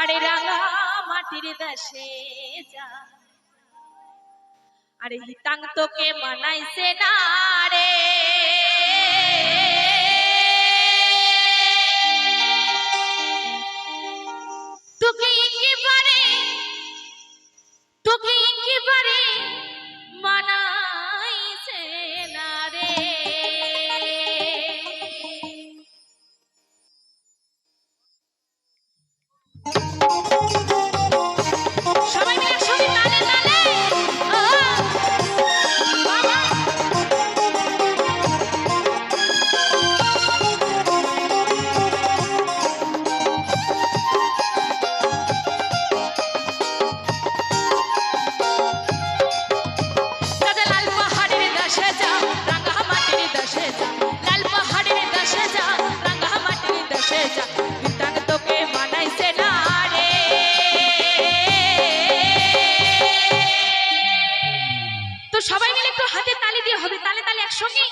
আরে রাঙা মাটির দেশে যা। আরে হিতাং তোকে মানাইছে না রে। তো সবাই মিলে একটু হাতে তালি দিয়ে হবে তালে তালে একসঙ্গে?